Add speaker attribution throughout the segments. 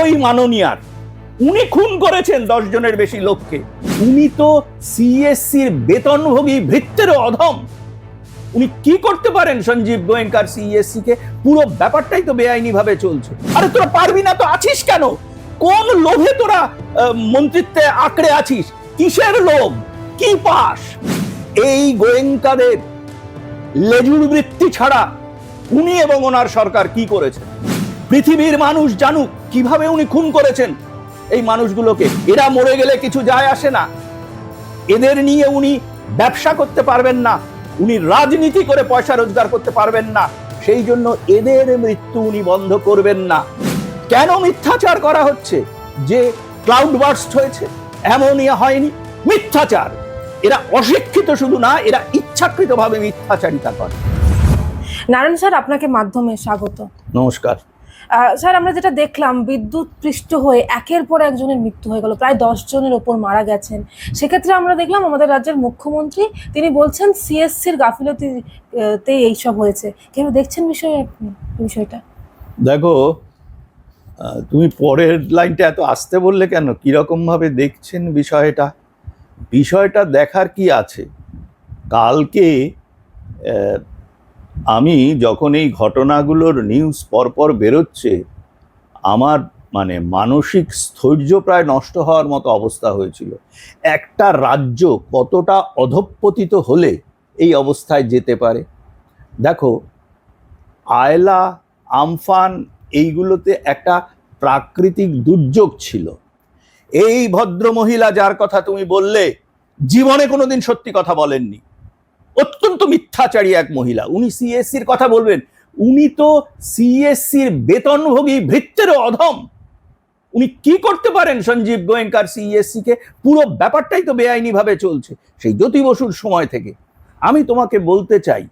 Speaker 1: ওই মাননীয়ার। উনি খুন করেছেন দশ জনের বেশি লোককে। উনি তো সিএসসির বেতনভোগী ভৃত্যেরও অধম। উনি কি করতে পারেন সঞ্জীব গোয়েঙ্কার সিএসসি কে পুরো ব্যাপারটাই তো বেআইনি ভাবে চলছে। আরে তোরা পারবি না তো আছিস কেন? কোন লোভে তোরা মন্ত্রিত্বে আঁকড়ে আছিস? কিসের লোভ? কি পাস? এই গোয়েঙ্কাদের লেজুর বৃত্তি ছাড়া উনি এবং ওনার সরকার কি করেছেন পৃথিবীর মানুষ জানুক কীভাবে উনি খুন করেছেন। এই মানুষগুলোকে এরা মরে গেলে কিছু যায় আসে না। এদের নিয়ে উনি ব্যবসা করতে পারবেন না উনি রাজনীতি করে পয়সা রোজগার করতে পারবেন না সেই জন্য এদের মৃত্যু উনি বন্ধ করবেন না। কেন মিথ্যাচার করা হচ্ছে? যে ক্লাউড বার্স্ট হয়েছে অ্যামোনিয়া হয়নি। মিথ্যাচার! এরা অশিক্ষিত শুধু না এরা ইচ্ছাকৃতভাবে মিথ্যাচারিতা করে।
Speaker 2: নারায়ণ স্যার আপনাকে মাধ্যমে স্বাগত।
Speaker 1: নমস্কার।
Speaker 2: স্যার আমরা যেটা দেখলাম বিদ্যুৎ পৃষ্ঠ হয়ে একের পর একজনের মৃত্যু হয়ে গেল। প্রায় দশ জনের ওপর মারা গেছেন। সেক্ষেত্রে আমরা দেখলাম আমাদের রাজ্যের মুখ্যমন্ত্রী তিনি বলছেন সিএসসির গাফিলতি আহ, তে এইসব হয়েছে। কেন দেখছেন বিষয় বিষয়টা?
Speaker 1: দেখো তুমি পরের লাইনটা এত আসতে বললে কেন? কীরকম ভাবে দেখছেন বিষয়টা? বিষয়টা দেখার কি আছে? কালকে আমি যখন এই ঘটনাগুলোর নিউজ পরপর বেরোচ্ছে, আমার মানে মানসিক স্থৈর্য প্রায় নষ্ট হওয়ার মতো অবস্থা হয়েছিল। একটা রাজ্য কতটা অধঃপতিত হলে এই অবস্থায় যেতে পারে? দেখো, আয়লা, আমফান এইগুলোতে একটা প্রাকৃতিক দুর্যোগ ছিল। এই ভদ্র মহিলা যার কথা তুমি বললে, জীবনে কোনোদিন সত্যি কথা বলেননি। অত্যন্ত মিথ্যাচারী এক মহিলা। উনি সিএসসির কথা বলবেন। উনি তো সিএসসির বেতনভোগী ভৃত্যেরও অধম। উনি কি করতে পারেন সঞ্জীব গোয়েঙ্কার সিএসসি কে? পুরো ব্যাপারটাই তো বেআইনি ভাবে চলছে। সেই জ্যোতি বসুর সময় থেকে। আমি তোমাকে বলতে চাই,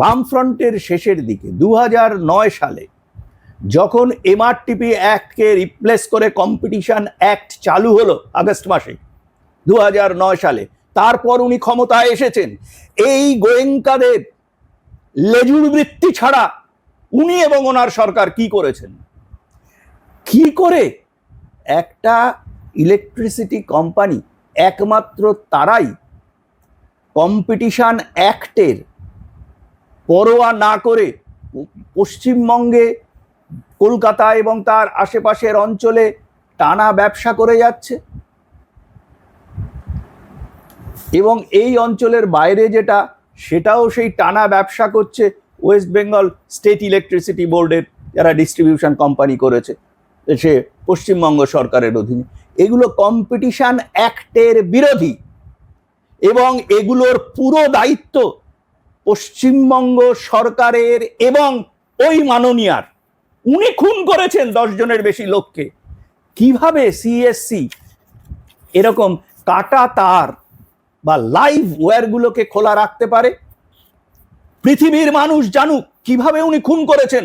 Speaker 1: বামফ্রন্টের শেষের দিকে দু নয় সালে, যখন এমআরটিপি অ্যাক্টকে রিপ্লেস করে কম্পিটিশন অ্যাক্ট চালু হলো আগস্ট মাসে দু সালে তারপর উনি ক্ষমতায় এসেছেন। এই গোয়েঙ্কাদের লেজুর বৃত্তি ছাড়া উনি এবং ওনার সরকার কি করেছেন? কি করে একটা ইলেকট্রিসিটি কোম্পানি একমাত্র তারাই কম্পিটিশান অ্যাক্টের পরোয়া না করে পশ্চিমবঙ্গে, কলকাতা এবং তার আশেপাশের অঞ্চলে টানা ব্যবসা করে যাচ্ছে? এবং এই অঞ্চলের বাইরে যেটা, সেটাও সেই টানা ব্যবসা করছে ওয়েস্ট বেঙ্গল স্টেট ইলেকট্রিসিটি বোর্ডের যারা ডিস্ট্রিবিউশন কোম্পানি করেছে, সে পশ্চিমবঙ্গ সরকারের অধীনে। এগুলো কম্পিটিশন অ্যাক্টের বিরোধী এবং এগুলোর পুরো দায়িত্ব পশ্চিমবঙ্গ সরকারের এবং ওই মাননীয়ার। উনি খুন করেছেন দশ জনের বেশি লোককে। কীভাবে সিএসসি এরকম কাটা তার বা লাইভ ওয়্যারগুলোকে খোলা রাখতে পারে। পৃথিবীর মানুষ জানুক কীভাবে উনি খুন করেছেন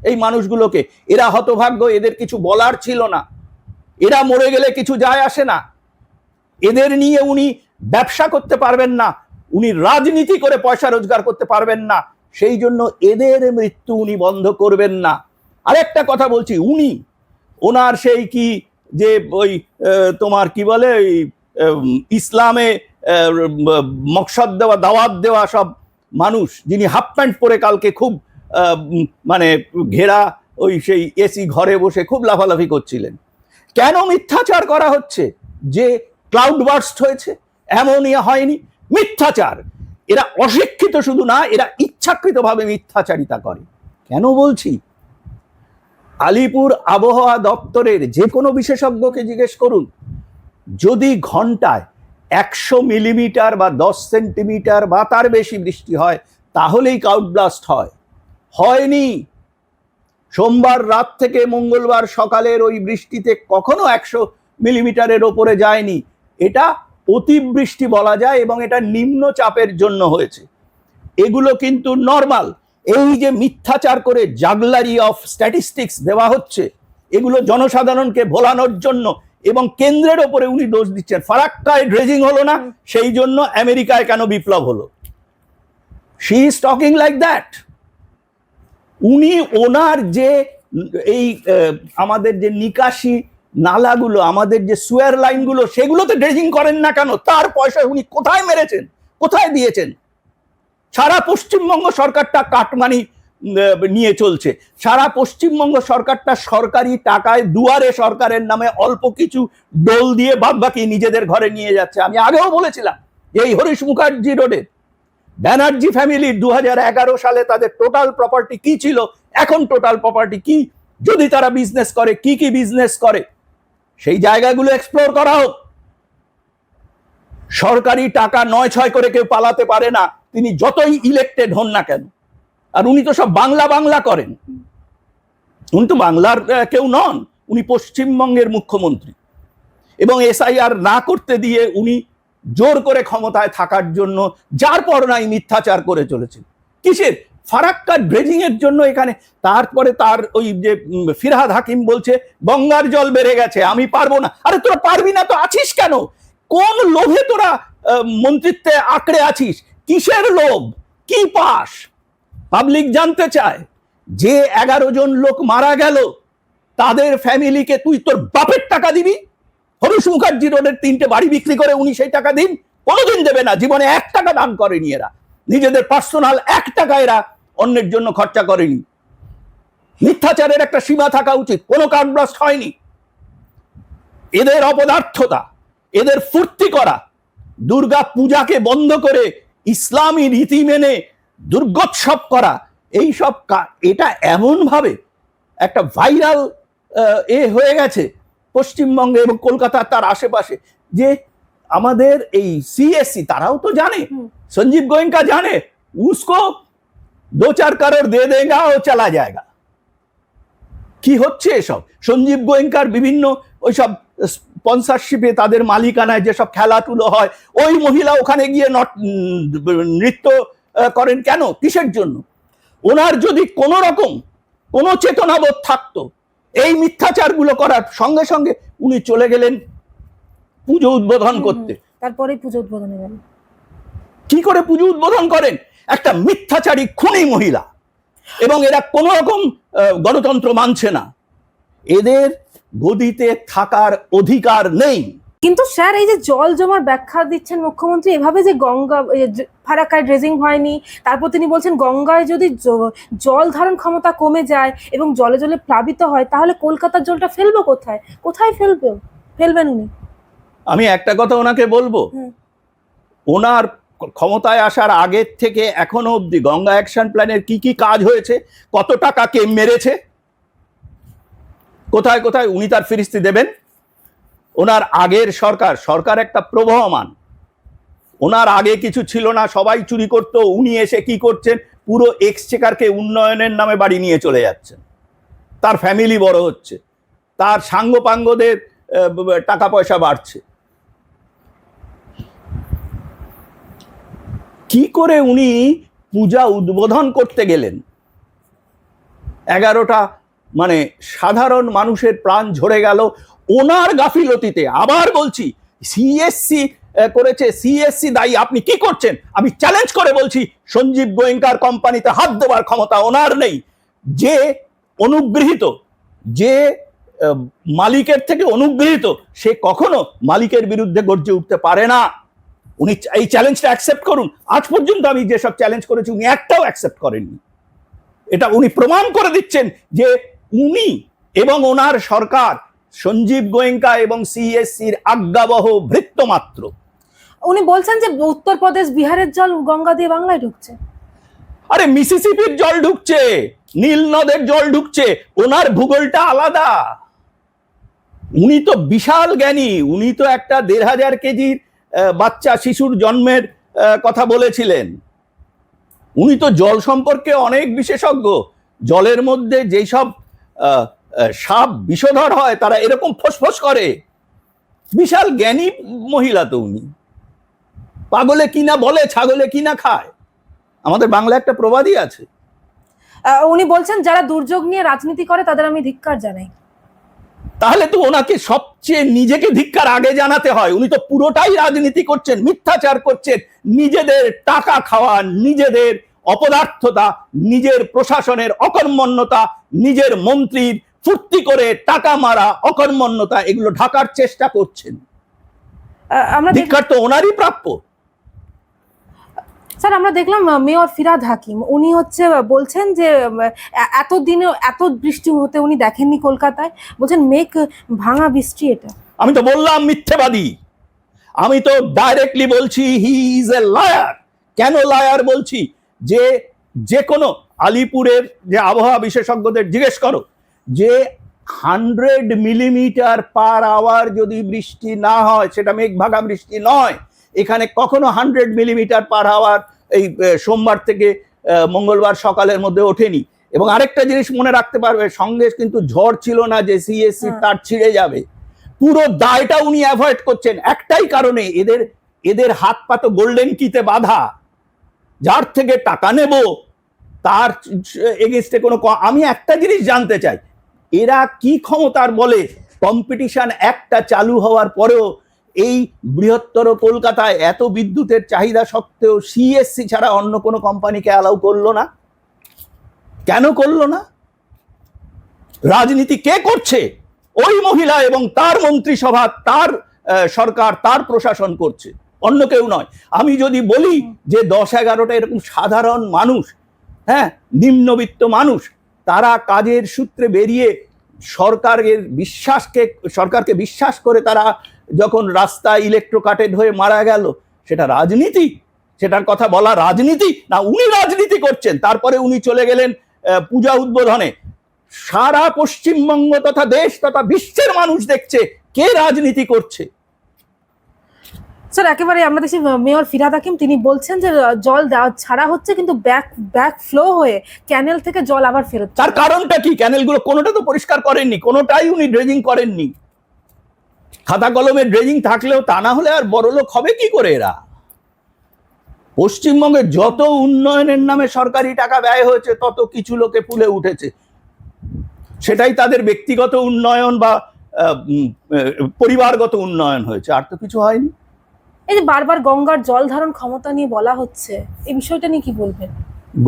Speaker 1: এই মানুষগুলোকে। এরা হতভাগ্য, এদের কিছু বলার ছিল না। এরা মরে গেলে কিছু যায় আসে না। এদের নিয়ে উনি ব্যবসা করতে পারবেন না। উনি রাজনীতি করে পয়সা রোজগার করতে পারবেন না। সেই জন্য এদের মৃত্যু উনি বন্ধ করবেন না। আরেকটা কথা বলছি, উনি, ওনার সেই কি যে ওই তোমার কি বলে ইসলামে মকসদ দেওয়া, দাওয়াত দেওয়া সব মানুষ যিনি হাফ প্যান্ট পরে কালকে খুব মানে ঘেরা ওই সেই এসি ঘরে বসে খুব লাফালাফি করছিলেন। কেন মিথ্যাচার করা হচ্ছে? যে ক্লাউড বার্স্ট হয়েছে, অ্যামোনিয়া হয়নি, মিথ্যাচার। এরা অশিক্ষিত শুধু না, এরা ইচ্ছাকৃতভাবে মিথ্যাচারিতা করে। কেন বলছি? আলিপুর আবহাওয়া দপ্তরের যে কোনো বিশেষজ্ঞকে জিজ্ঞেস করুন। যদি ঘন্টায় একশো মিলিমিটার বা দশ সেন্টিমিটার বা তার বেশি বৃষ্টি হয়, তাহলেই ক্লাউড ব্লাস্ট হয়। হয়নি। সোমবার রাত থেকে মঙ্গলবার সকালের ওই বৃষ্টিতে কখনো একশো মিলিমিটারের ওপরে যায়নি। এটা অতিবৃষ্টি বলা যায় এবং এটা নিম্নচাপের জন্য হয়েছে। এগুলো কিন্তু নর্মাল এই যে মিথ্যাচার করে জাগলারি অফ স্ট্যাটিস্টিক্স দেওয়া হচ্ছে, এগুলো জনসাধারণকে ভোলানোর জন্য এবং কেন্দ্রের ওপরে উনি দোষ দিচ্ছেন। ফারাক্কায় ড্রেজিং হলো না সেই জন্য আমেরিকায় কেন বিপ্লব হলো? She is talking like that উনি ওনার যে এই আমাদের যে নিকাশি নালাগুলো আমাদের যে সুয়ার লাইনগুলো সেগুলোতে ড্রেজিং করেন না কেন? তার পয়সা উনি কোথায় মেরেছেন? কোথায় দিয়েছেন? সারা পশ্চিমবঙ্গ সরকারটা কাটমানি নিয়ে চলছে। সারা পশ্চিমবঙ্গ সরকারটা সরকারি টাকায় দুয়ারে সরকারের নামে অল্প কিছু ডোল দিয়ে বাদ বাকি নিজেদের ঘরে নিয়ে যাচ্ছে। আমি আগেও বলেছিলাম এই হরিশ মুখার্জি রোডে ব্যানার্জি ফ্যামিলি দু সালে তাদের টোটাল প্রপার্টি কি ছিল? এখন টোটাল প্রপার্টি কি? যদি তারা বিজনেস করে, কি কি বিজনেস করে? সেই জায়গাগুলো এক্সপ্লোর করা হোক। সরকারি টাকা নয় ছয় করে কেউ পালাতে পারে না। তিনি যতই ইলেক্টেড হন না কেন আর উনি তো সব বাংলা বাংলা করেন। উনি তো বাংলার কেউ নন, উনি পশ্চিমবঙ্গের মুখ্যমন্ত্রী। এবং এসআইআর না করতে দিয়ে উনি জোর করে ক্ষমতায় থাকার জন্য, যার পর নাই মিথ্যাচার করে চলেছেন। কিসের? ফারাক্কা ড্রেজিং এর জন্য এখানে, তারপরে তার ওই যে ফিরহাদ হাকিম বলছে, গঙ্গার জল বেড়ে গেছে, আমি পারব না। আরে তোরা পারবি না, তো আছিস কেন? কোন লোভে তোরা মন্ত্রিত্বে আঁকড়ে আছিস? কিসের লোভ? কি পাস? পাবলিক জানতে চায় যে এগারো জন লোক মারা গেল, তাদের ফ্যামিলিকে তুই তোর বাপের টাকা দিবি? হরিশ মুখার্জি রোডের তিনটে বাড়ি বিক্রি করে উনি সেই টাকা দিন, কোনোদিন দেবে না। জীবনে এক টাকা দান করেনি এরা। নিজেদের পার্সোনাল এক টাকা এরা অন্যের জন্য খরচা করেনি। মিথ্যাচারের একটা সীমা থাকা উচিত, কোনো কার্ডব্লাস্ট হয়নি। এদের অপদার্থতা, এদের ফুর্তি করা, দুর্গা পূজাকে বন্ধ করে ইসলামী রীতি মেনে দুর্গোৎসব করা এই সব এটা এমন ভাবে একটা ভাইরাল এ হয়ে গেছে পশ্চিমবঙ্গে এবং কলকাতা তার আশেপাশে যে আমাদের এই সিএসসি তারাও তো জানে সঞ্জীব গোয়েঙ্কা জানে উসকো দো চার কারোর দে দেগা ও চালা যায়গা কি হচ্ছে এসব? সঞ্জীব গোয়েঙ্কার বিভিন্ন ওইসব স্পন্সরশিপে তাদের মালিকানায় যেসব খেলাধুলো হয় ওই মহিলা ওখানে গিয়ে নট- নৃত্য করেন কেন? কিসের জন্য? ওনার যদি কোনো রকম কোনো চেতনাবোধ থাকতো এই মিথ্যাচারগুলো করার সঙ্গে সঙ্গে উনি চলে গেলেন পুজো উদ্বোধন করতে।
Speaker 2: তারপরে পুজো উদ্বোধনে
Speaker 1: কি করে পুজো উদ্বোধন করেন? একটা মিথ্যাচারী খুনি মহিলা। এবং এরা কোনো রকম গণতন্ত্র মানছে না। এদের গদিতে থাকার অধিকার নেই।
Speaker 2: কিন্তু স্যার এই যে জল জমার ব্যাখ্যা দিচ্ছেন মুখ্যমন্ত্রী এভাবে যে গঙ্গা ফারাক্কায় ড্রেজিং হয়নি তারপর তিনি বলছেন গঙ্গায় যদি জল ধারণ ক্ষমতা কমে যায় এবং জলে জলে প্লাবিত হয় তাহলে কলকাতার জলটা ফেলব কোথায়? কোথায় ফেলবে? ফেলবেন উনি।
Speaker 1: আমি একটা কথা ওনাকে বলব। ওনার ক্ষমতায় আসার আগের থেকে এখনও অবধি গঙ্গা অ্যাকশন প্ল্যানের কি কি কাজ হয়েছে কত টাকা কে মেরেছে? কোথায় কোথায়? উনি তার ফিরিস্তি দেবেন। ওনার আগের সরকার সরকার একটা প্রবহমান। ওনার আগে কিছু ছিল না, সবাই চুরি করতো, উনি এসে কি করছেন? পুরো এক্সচেকারকে উন্নয়নের নামে বাড়ি নিয়ে চলে যাচ্ছেন। তার ফ্যামিলি বড় হচ্ছে। তার সাঙ্গপাঙ্গদের টাকা পয়সা বাড়ছে। কি করে উনি পূজা উদ্বোধন করতে গেলেন? এগারোটা মানে সাধারণ মানুষের প্রাণ ঝরে গেল ওনার গাফিলতিতে আবার বলছি সিএসসি করেছে সিএসসি দায়ী, আপনি কি করছেন? আমি চ্যালেঞ্জ করে বলছি, সঞ্জীব গোয়েঙ্কার কোম্পানিতে হাত দেওয়ার ক্ষমতা ওনার নেই। যে অনুগৃহীত, যে মালিকের থেকে অনুগৃহীত, সে কখনো মালিকের বিরুদ্ধে গর্জে উঠতে পারে না। উনি এই চ্যালেঞ্জটা অ্যাকসেপ্ট করুন। আজ পর্যন্ত আমি যেসব চ্যালেঞ্জ করেছি, উনি একটাও অ্যাকসেপ্ট করেননি। এটা উনি প্রমাণ করে দিচ্ছেন যে উনি এবং ওনার সরকার সঞ্জীব গোয়েঙ্কা এবং সিএসসির আজ্ঞাবহ ভৃত্য মাত্র
Speaker 2: উনি বলছেন যে উত্তরপ্রদেশ বিহারের জল গঙ্গা দিয়ে বাংলায় ঢুকছে।
Speaker 1: আরে মিসিসিপির জল ঢুকছে নীল নদের জল ঢুকছে ওনার ভূগোলটা আলাদা। উনি তো বিশাল জ্ঞানী উনি তো একটা দেড় হাজার কেজির বাচ্চা শিশুর জন্মের কথা বলেছিলেন। উনি তো জল সম্পর্কে অনেক বিশেষজ্ঞ। জলের মধ্যে যেই সব আহ, আহ, সাপ বিষধর হয় তারা এরকম ফোসফোস করে। বিশাল জ্ঞানী মহিলা তো উনি। পাগলে কিনা বলে ছাগলে কিনা খায়? আমাদের বাংলা একটা প্রবাদই আছে।
Speaker 2: উনি বলছেন যারা দুর্যোগ নিয়ে রাজনীতি করে তাদের আমি ধিক্কার জানাই।
Speaker 1: তাহলে তো ওনাকে সবচেয়ে নিজেকে ধিক্কার আগে জানাতে হয়। উনি তো পুরোটাই রাজনীতি করছেন মিথ্যাচার করছেন। নিজেদের টাকা খাওয়া নিজেদের অপদার্থতা নিজের প্রশাসনের অকর্মণ্যতা নিজের মন্ত্রীর ফুর্তি করে টাকা মারা অকর্মণ্যতা এগুলো ঢাকার চেষ্টা করছেন। ধিক্ষার তো ওনারই প্রাপ্য।
Speaker 2: স্যার আমরা দেখলাম মেয়র ফিরাদ হাকিম উনি হচ্ছে বলছেন যে উম, এ- এতদিনে এত বৃষ্টি হতে উনি দেখেননি কলকাতায়। বলছেন মেঘ ভাঙা বৃষ্টি এটা।
Speaker 1: আমি তো বললাম মিথ্যেবাদী। আমি তো ডাইরেক্টলি বলছি হি ইজ এ লায়ার কেন লায়ার বলছি? যে যে কোনো আলিপুরের যে আবহাওয়া বিশেষজ্ঞদের জিজ্ঞেস করো। যে হান্ড্রেড মিলিমিটার পার আওয়ার যদি বৃষ্টি না হয় সেটা মেঘভাগা বৃষ্টি নয় এখানে কখনো হান্ড্রেড মিলিমিটার পার আওয়ার এই সোমবার থেকে মঙ্গলবার সকালের মধ্যে ওঠেনি। এবং আরেকটা জিনিস মনে রাখতে পারবে সঙ্গে কিন্তু ঝড় ছিল না যে সিএসসি
Speaker 2: হ্যাঁ।
Speaker 1: তার ছিঁড়ে যাবে। পুরো দায়টা উনি অ্যাভয়েড করছেন একটাই কারণে এদের এদের হাত পা তো গোল্ডেন কিতে বাধা। যার থেকে টাকা নেব তার এগেনস্টে কোনো ক- আমি একটা জিনিস জানতে চাই এরা কি ক্ষমতার বলে? কম্পিটিশন একটা চালু হওয়ার পরেও এই বৃহত্তর কলকাতায় এত বিদ্যুতের চাহিদা সত্ত্বেও সিএসসি ছাড়া অন্য কোনো কোম্পানিকে অ্যালাউ করল না? কেন করল না? রাজনীতি কে করছে? ওই মহিলা এবং তার মন্ত্রিসভা, তার সরকার, তার প্রশাসন করছে। অন্য কেউ নয়। আমি যদি বলি যে দশ এগারোটা এরকম সাধারণ মানুষ হ্যাঁ নিম্নবিত্ত মানুষ তারা কাজের সূত্রে বেরিয়ে সরকারের বিশ্বাসকে, সরকারকে বিশ্বাস করে তারা যখন রাস্তায় ইলেকট্রোকাটেড হয়ে মারা গেল, সেটা রাজনীতি, সেটার কথা বলা রাজনীতি, না উনি রাজনীতি করছেন। তারপরে উনি চলে গেলেন পূজা উদ্বোধনে। সারা পশ্চিমবঙ্গ তথা দেশ তথা বিশ্বের মানুষ দেখছে কে রাজনীতি করছে।
Speaker 2: স্যার একেবারে আমরা দেখছি মেয়র ফিরাদ হাকিম, তিনি বলছেন যে জল দেওয়া ছাড়া হচ্ছে, কিন্তু ব্যাক ব্যাক ফ্লো হয়ে ক্যানেল থেকে জল আবার ফেরত
Speaker 1: তার কারণটা কি? ক্যানেলগুলো কোনোটা তো পরিষ্কার করেননি, কোনোটাই উনি ড্রেজিং করেননি। খাতা কলমে ড্রেজিং থাকলেও তা না হলে আর বড়লোক হবে কি করে এরা? পশ্চিমবঙ্গে যত উন্নয়নের নামে সরকারি টাকা ব্যয় হয়েছে, তত কিছু লোকে ফুলে উঠেছে। সেটাই তাদের ব্যক্তিগত উন্নয়ন বা পরিবারগত উন্নয়ন হয়েছে, আর তো কিছু হয়নি।
Speaker 2: এই যে বারবার গঙ্গার জল ধারণ ক্ষমতা নিয়ে বলা হচ্ছে এই বিষয়টা নিয়ে কি বলবেন?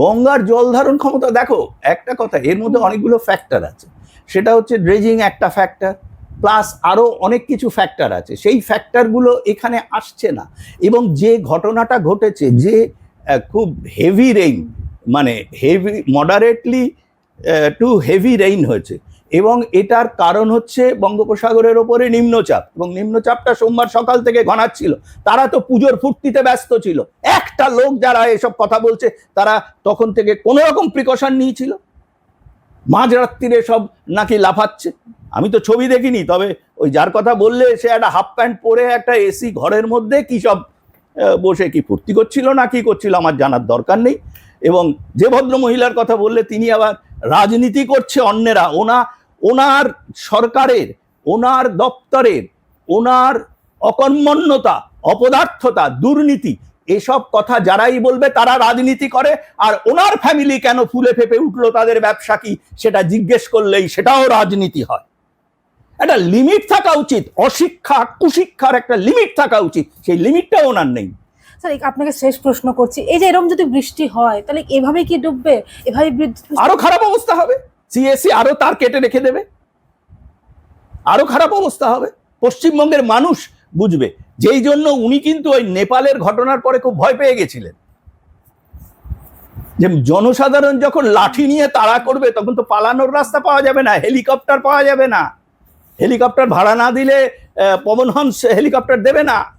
Speaker 1: গঙ্গার জল ধারণ ক্ষমতা দেখো একটা কথা এর মধ্যে অনেকগুলো ফ্যাক্টর আছে। সেটা হচ্ছে ড্রেজিং একটা ফ্যাক্টর প্লাস আরও অনেক কিছু ফ্যাক্টর আছে। সেই ফ্যাক্টরগুলো এখানে আসছে না। এবং যে ঘটনাটা ঘটেছে যে খুব হেভি রেইন মানে heavy moderately to heavy rain হয়েছে এবং এটার কারণ হচ্ছে বঙ্গোপসাগরের ওপরে নিম্নচাপ এবং নিম্নচাপটা সোমবার সকাল থেকে ঘনাচ্ছিল। তারা তো পুজোর ফুর্তিতে ব্যস্ত ছিল। একটা লোক যারা এসব কথা বলছে, তারা তখন থেকে কোনো রকম প্রিকশন নিয়েছিল। মাঝরাত্রিরে সব নাকি লাফাচ্ছে। আমি তো ছবি দেখিনি, তবে ওই যার কথা বললে সে একটা হাফ প্যান্ট পরে একটা এসি ঘরের মধ্যে কি সব বসে কি ফুর্তি করছিল না কি করছিল আমার জানার দরকার নেই। এবং যে ভদ্র মহিলার কথা বললে, তিনি আবার রাজনীতি করছে অন্যেরা। ওনা ওনার সরকারের ওনার দপ্তরের ওনার অকর্মণ্যতা অপদার্থতা দুর্নীতি এসব কথা যারাই বলবে তারা রাজনীতি করে আর ওনার ফ্যামিলি কেন ফুলে ফেপে উঠল তাদের ব্যবসা কি সেটা জিজ্ঞেস করলেই সেটাও রাজনীতি হয়। একটা লিমিট থাকা উচিত অশিক্ষা কুশিক্ষার একটা লিমিট থাকা উচিত সেই লিমিটটা ওনার নেই।
Speaker 2: স্যার আপনাকে শেষ প্রশ্ন করছি এই যে এরকম যদি বৃষ্টি হয় তাহলে এভাবে কি ডুববে? এভাবে
Speaker 1: আরও খারাপ অবস্থা হবে। সিএসসি আরও তার কেটে রেখে দেবে। আরও খারাপ অবস্থা হবে। পশ্চিমবঙ্গের মানুষ বুঝবে। যেই জন্য উনি কিন্তু ওই নেপালের ঘটনার পরে খুব ভয় পেয়ে গেছিলেন। যে জনসাধারণ যখন লাঠি নিয়ে তাড়া করবে তখন তো পালানোর রাস্তা পাওয়া যাবে না হেলিকপ্টার পাওয়া যাবে না। হেলিকপ্টার ভাড়া না দিলে আহ, পবনহংস হেলিকপ্টার দেবে না।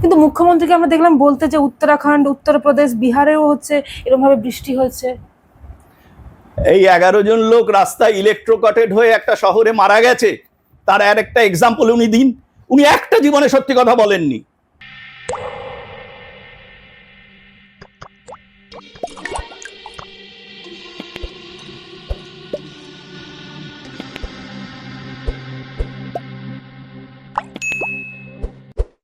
Speaker 2: কিন্তু মুখ্যমন্ত্রীকে আমরা দেখলাম বলতে যে উত্তরাখণ্ড, উত্তরপ্রদেশ, বিহারেও হচ্ছে এরমভাবে বৃষ্টি হয়েছে।
Speaker 1: এই এগারো জন লোক রাস্তায় ইলেকট্রোকটেড হয়ে একটা শহরে মারা গেছে। তার আর একটা এক্সাম্পল উনি দিন। উনি একটা জীবনে সত্যি কথা বলেননি।